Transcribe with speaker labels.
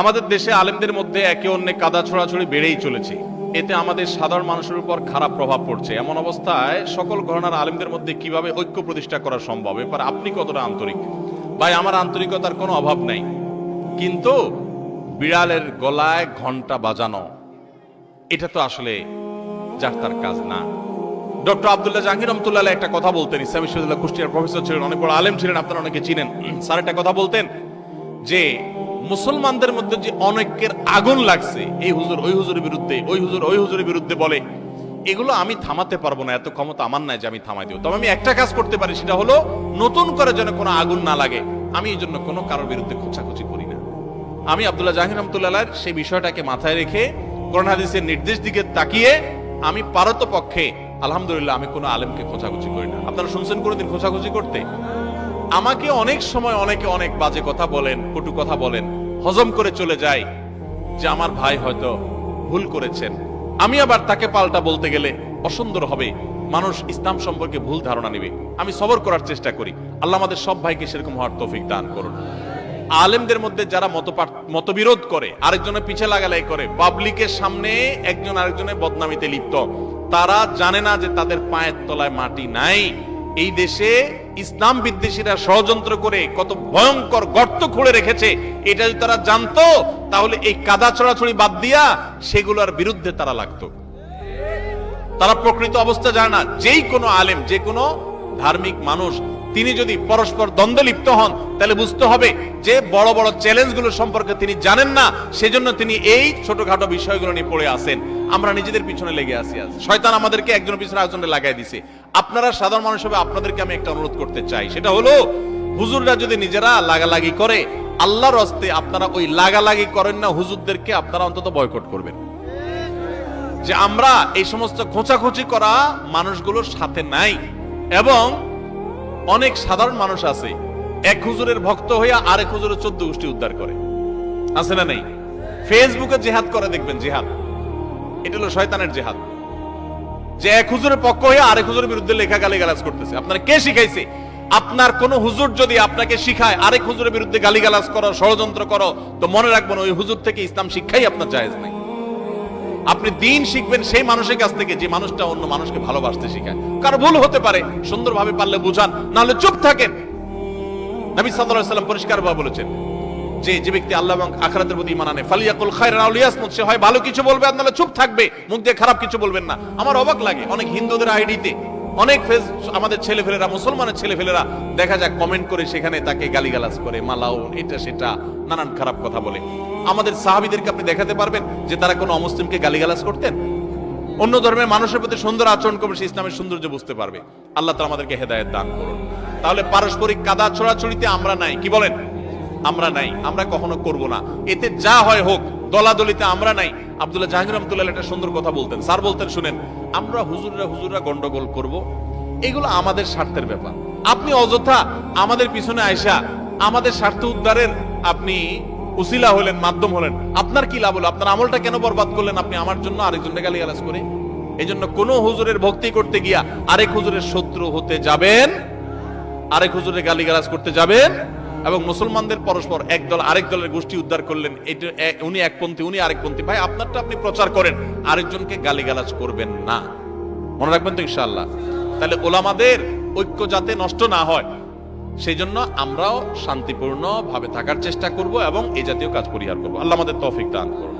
Speaker 1: আমাদের দেশে আলেমদের মধ্যে একে অন্যে কাদা ছড়াছড়ি বেড়েই চলেছে। এতে আমাদের সাধারণ মানুষের উপর খারাপ প্রভাব পড়ছে। এমন অবস্থায় সকল ঘটনার আলেমদের মধ্যে কীভাবে ঐক্য প্রতিষ্ঠা করা সম্ভব? এবার আপনি কতটা আন্তরিক? ভাই, আমার আন্তরিকতার কোনো অভাব নাই। কিন্তু বিড়ালের গলায় ঘণ্টা বাজানো, এটা তো আসলে যার তার কাজ না। ডক্টর আব্দুল্লাহ জাহাঙ্গীর রহমতুল্লাহ একটা কথা বলতেন। ইসলাম বিশ্ববিদ্যালয় কুষ্টিয়ার প্রফেসর ছিলেন, অনেক বড় আলেম ছিলেন, আপনারা অনেকে চিনেন। স্যার একটা কথা বলতেন যে মুসলমানদের মধ্যে যে অনেকের আগুন লাগছে, এই হুজুর ওই হুজুরের বিরুদ্ধে, ওই হুজুর ওই হুজুরের বিরুদ্ধে বলে, এগুলো আমি থামাতে পারব না, এত ক্ষমতা আমার নাই যে আমি থামাই দেবো। তবে আমি একটা কাজ করতে পারি, সেটা হলো নতুন করে যেন কোনো আগুন না লাগে। আমি এই জন্য কোনো কারোর বিরুদ্ধে খোঁচাখুচি করি না। আমি আব্দুল্লাহ জাহির রহমতুল্লাহ সেই বিষয়টাকে মাথায় রেখে কোরআন হাদিসের নির্দেশ দিকে তাকিয়ে আমি পারত পক্ষে আলহামদুলিল্লাহ, আমি কোনো আলেমকে খোঁচাখুচি করি না। আপনারা শুনছেন কোনোদিন খোঁচাখুচি করতে? আমাকে অনেক সময় অনেকে অনেক বাজে কথা বলেন, কটু কথা বলেন, হজম করে চলে যায় যে আমার ভাই হয়তো ভুল করেছেন। আমি আবার তাকে পাল্টা বলতে গেলে অসুন্দর হবে। মানুষ ইসলাম সম্পর্কে ভুল ধারণা নেবে। আমি সবর করার চেষ্টা করি। আল্লাহ আমাদের সব ভাইকে সেরকম হওয়ার তৌফিক দান করুন। আলেমদের মধ্যে যারা মত মতবিরোধ করে, আরেকজনের পিছে লাগালাই করে, পাবলিকের সামনে একজন আরেকজনের বদনামিতে লিপ্ত, তারা জানে না যে তাদের পায়ের তলায় মাটি নাই। এই দেশে ইসলাম বিদ্বেষীরা ষড়যন্ত্র করে কত ভয়ঙ্কর গর্ত খুঁড়ে রেখেছে, এটা যদি তারা জানতো, তাহলে এই কাদা ছড়াছড়ি বাদ দিয়া সেগুলোর বিরুদ্ধে তারা লাগতো। তারা প্রকৃত অবস্থা জানে না, যেই কোনো আলেম, যে কোনো ধার্মিক মানুষ তিনি যদি পরস্পর দ্বন্দ্বে লিপ্ত হন, তাহলে বুঝতে হবে যে বড় বড় চ্যালেঞ্জগুলো সম্পর্কে তিনি জানেন না, সেজন্য তিনি এই ছোটখাটো বিষয়গুলো নিয়ে পড়ে আসেন আমরা নিজেদের পিছনে লেগে আসি আজ। শয়তান আমাদেরকে একজনের পিছনে একজনে লাগাই দিছে। আপনারা সাধারণ মানুষ হবে আপনাদেরকে আমি একটা অনুরোধ করতে চাই। সেটা হলো, হুজুররা যদি নিজেরা লাগালাগি করে, আল্লাহর হস্তে আপনারা ওই লাগালাগি করেন না, হুজুরদেরকে আপনারা অন্তত বয়কট করবেন। যে আমরা এই সমস্ত খোঁচাখুচি করা মানুষগুলোর সাথে নাই। এবং অনেক সাধারণ মানুষ আছে। এক হুজুরের ভক্ত হইয়া আরেক হুজুরের চোদ্দ গোষ্ঠী উদ্ধার করে। আছে না নেই? ফেসবুকে জেহাদ করে দেখবেন, জেহাদ। এটা হলো শয়তানের জেহাদ। যে এক হুজুরের পক্ষ হয়ে আরেক হুজুরের বিরুদ্ধে লেখা গালি গালাজ করতেছে। আপনার কে শিখাইছে? আপনার কোন হুজুর যদি আপনাকে শিখায়, আরেক হুজুরের বিরুদ্ধে গালিগালাজ করো, ষড়যন্ত্র করো, তো মনে রাখবেন ওই হুজুর থেকে ইসলাম শিক্ষাই আপনার জায়েজ নাই। আপনি দিন শিখবেন সেই মানুষের কাছ থেকে যে মানুষটা অন্য মানুষকে ভালোবাসতে শিখায়। কারও ভুল হতে পারে, সুন্দরভাবে পারলে বুঝান, নাহলে চুপ থাকেন। নবী সাল্লাল্লাহু আলাইহি পরিষ্কারভাবে বলেছেন, যে যে ব্যক্তি আল্লাহ এবং আখিরাতের প্রতি ঈমান আনে, ফালিয়াকুল খায়রা আও লিয়াসমুত, সে হয় ভালো কিছু বলবে আর চুপ থাকবে, মুখ দিয়ে খারাপ কিছু বলবেন না। আমার অবাক লাগে, অনেক হিন্দুদের আইডিতে অনেক ফেস আমাদের ছেলেফেলেরা, মুসলমানের ছেলেফেলেরা, দেখা যাক কমেন্ট করে সেখানে তাকে গালিগালাজ করে মালাও এটা সেটা, নানান খারাপ কথা বলে। আমাদের সাহাবীদেরকে আপনি দেখাতে পারবেন যে তারা কোনো অমুসলিমকে গালিগালাজ করতেন? অন্য ধর্মের মানুষের প্রতি সুন্দর আচরণ করবে, সে ইসলামের সৌন্দর্য বুঝতে পারবে। আল্লাহ তাআলা আমাদেরকে হেদায়েত দান করুন। তাহলে পারস্পরিক কাদা ছড়াছড়িতে আমরা নাই, কি বলেন? আমরা নাই, আমরা কখনো করব না। এতে যা হয় হোক, দলাদলিতে আমরা নাই। আব্দুল্লাহ জাহাঙ্গীর রহমতুল্লাহ একটা সুন্দর কথা বলতেন। স্যার বলতেন, শুনেন, আমরা হুজুররা হুজুররা গন্ডগোল করব। এগুলো আমাদের স্বার্থের ব্যাপার। আপনি অযথা আমাদের পিছনে আয়সা আমাদের স্বার্থ উদ্ধারের আপনি উসিলা হলেন, মাধ্যম হলেন। আপনার কি লাভ হলো? আপনার আমলটা কেন বরবাদ করলেন আপনি? আমার জন্য আরেকজনকে গালিগালাজ করে। এই জন্য কোন হুজুরের ভক্তি করতে গিয়া আরেক হুজুরের শত্রু হতে যাবেন, আরেক হুজুরের গালিগালাজ করতে যাবেন এবং মুসলমানদের পরস্পর এক দল আরেক দলের গোষ্ঠী উদ্ধার করলেন। এটা উনি একপন্থী উনি আরেকপন্থী ভাই, আপনারটা আপনি প্রচার করেন, আরেকজনকে গালিগালাজ করবেন না। মনে রাখবেন তো ইনশাল্লাহ তাহলে ওলামাদের ঐক্য যাতে নষ্ট না হয় সেই জন্য আমরাও শান্তিপূর্ণ ভাবে থাকার চেষ্টা করব এবং এই জাতীয় কাজ পরিহার করব। আল্লাহ আমাদের তৌফিক দান করুন।